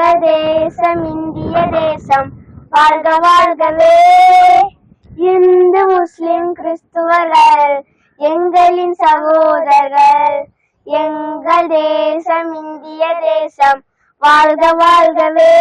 எங்கள் தேசம் இந்திய தேசம். வாழ்க வாழ்கவே. இந்து முஸ்லிம் கிறிஸ்துவர்கள் எங்களின் சகோதரர்கள். எங்கள் தேசம் இந்திய தேசம். வாழ்க வாழ்கவே.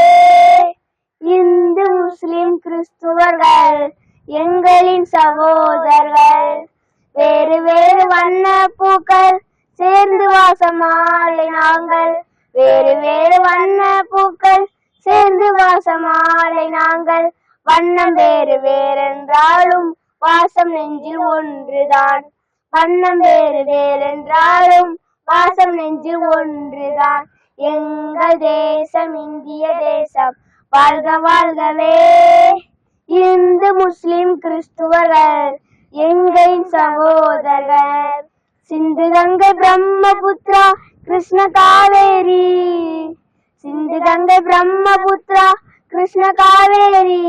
இந்து முஸ்லிம் கிறிஸ்துவர்கள் எங்களின் சகோதரர்கள். வேறு வேறு வண்ண பூக்கள் சேர்ந்து வாசமாலை நாங்கள் வேறு வேறு வண்ண பூக்கள் சேர்ந்து வாசமாலை நாங்கள். வண்ணம் வேறு வேறென்றாலும் வாசம் நெஞ்சில் ஒன்றுதான். வண்ணம் வேறு வேறென்றாலும் வாசம் நெஞ்சில் ஒன்றுதான். எங்கள் தேசம் இந்திய தேசம் வாழ்க வாழ்கவே. இந்து முஸ்லிம் கிறிஸ்துவர்கள் எங்களின் சகோதரர். சிந்து கங்கை பிரம்மபுத்ரா கிருஷ்ண காவேரி. சிந்து கங்கை பிரம்மபுத்ரா கிருஷ்ண காவேரி.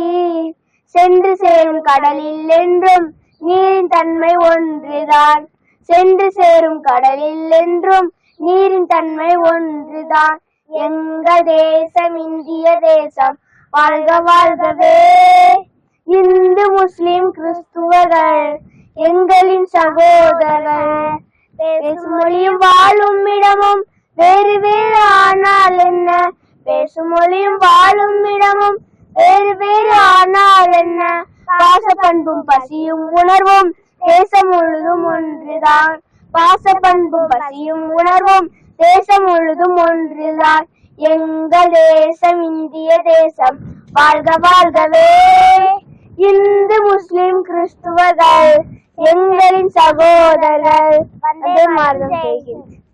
சென்று சேரும் கடலில் என்றும் நீரின் தன்மை ஒன்றுதான். சென்று சேரும் கடலில் என்றும் நீரின் தன்மை ஒன்றுதான். எங்கள் தேசம் இந்திய தேசம் வாழ்க வாழ்கவே. இந்து முஸ்லிம் கிறிஸ்துவர்கள் எங்களின் சகோதரர். பேசும் மொழியும் வாழும் இடமும் வேறு வேறு ஆனால் என்ன? பேசும் மொழியும் வாழும் இடமும் வேறு வேறு ஆனால் என்ன? பாச பண்பும் பசியும் உணர்வும் தேசம் முழுதும் ஒன்றுதான். பாச பண்பும் பசியும் உணர்வும் தேசம் முழுதும் ஒன்றுதான். எங்கள் தேசம் இந்திய தேசம். வாழ்க வாழ்கவே. இந்து முஸ்லிம் கிறிஸ்துவர்கள். எங்களின் சகோதரர் வந்தே மாதம் செய்கின்றனர்